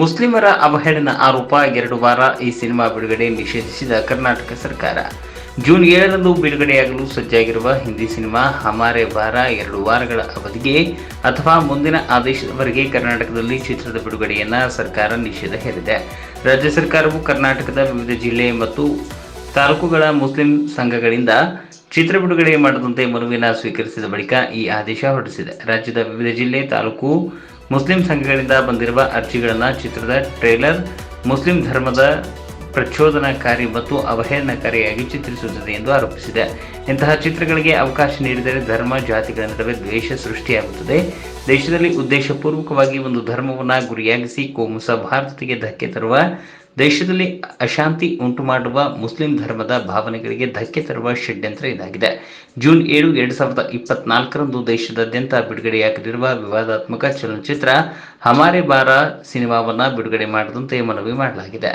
ಮುಸ್ಲಿಮರ ಅವಹೇಳನ ಆರೋಪ ಎರಡು ವಾರ ಈ ಸಿನಿಮಾ ಬಿಡುಗಡೆ ನಿಷೇಧಿಸಿದ ಕರ್ನಾಟಕ ಸರ್ಕಾರ. ಜೂನ್ ಏಳರಂದು ಬಿಡುಗಡೆಯಾಗಲು ಸಜ್ಜಾಗಿರುವ ಹಿಂದಿ ಸಿನಿಮಾ ಹಮಾರೆ ವಾರ ಎರಡು ವಾರಗಳ ಅವಧಿಗೆ ಅಥವಾ ಮುಂದಿನ ಆದೇಶದವರೆಗೆ ಕರ್ನಾಟಕದಲ್ಲಿ ಚಿತ್ರದ ಬಿಡುಗಡೆಯನ್ನು ಸರ್ಕಾರ ನಿಷೇಧ ಹೇರಿದೆ. ರಾಜ್ಯ ಸರ್ಕಾರವು ಕರ್ನಾಟಕದ ವಿವಿಧ ಜಿಲ್ಲೆ ಮತ್ತು ತಾಲೂಕುಗಳ ಮುಸ್ಲಿಂ ಸಂಘಗಳಿಂದ ಚಿತ್ರ ಬಿಡುಗಡೆ ಮಾಡದಂತೆ ಮನುವಿನ ಸ್ವೀಕರಿಸಿದ ಬಳಿಕ ಈ ಆದೇಶ ಹೊರಡಿಸಿದೆ. ರಾಜ್ಯದ ವಿವಿಧ ಜಿಲ್ಲೆ, ತಾಲೂಕು ಮುಸ್ಲಿಂ ಸಂಘಗಳಿಂದ ಬಂದಿರುವ ಅರ್ಜಿಗಳನ್ನು ಚಿತ್ರದ ಟ್ರೇಲರ್ ಮುಸ್ಲಿಂ ಧರ್ಮದ ಪ್ರಚೋದನಕಾರಿ ಮತ್ತು ಅವಹೇಳನಕಾರಿಯಾಗಿ ಚಿತ್ರಿಸುತ್ತದೆ ಎಂದು ಆರೋಪಿಸಿದೆ. ಇಂತಹ ಚಿತ್ರಗಳಿಗೆ ಅವಕಾಶ ನೀಡಿದರೆ ಧರ್ಮ, ಜಾತಿಗಳ ನಡುವೆ ದ್ವೇಷ ಸೃಷ್ಟಿಯಾಗುತ್ತದೆ. ದೇಶದಲ್ಲಿ ಉದ್ದೇಶಪೂರ್ವಕವಾಗಿ ಒಂದು ಧರ್ಮವನ್ನು ಗುರಿಯಾಗಿಸಿ ಕೋಮುಸ ಭಾರತಕ್ಕೆ ಧಕ್ಕೆ ತರುವ, ದೇಶದಲ್ಲಿ ಅಶಾಂತಿ ಉಂಟು ಮಾಡುವ ಮುಸ್ಲಿಂ ಧರ್ಮದ ಭಾವನೆಗಳಿಗೆ ಧಕ್ಕೆ ತರುವ ಷಡ್ಯಂತ್ರ ಇದಾಗಿದೆ. ಜೂನ್ ಏಳು, ಎರಡು ಸಾವಿರದ ಇಪ್ಪತ್ನಾಲ್ಕರಂದು ದೇಶದಾದ್ಯಂತ ಬಿಡುಗಡೆಯಾಗಲಿರುವ ವಿವಾದಾತ್ಮಕ ಚಲನಚಿತ್ರ ಹಮಾರೆ ಬಾರ ಸಿನಿಮಾವನ್ನು ಬಿಡುಗಡೆ ಮಾಡದಂತೆ ಮನವಿ ಮಾಡಲಾಗಿದೆ.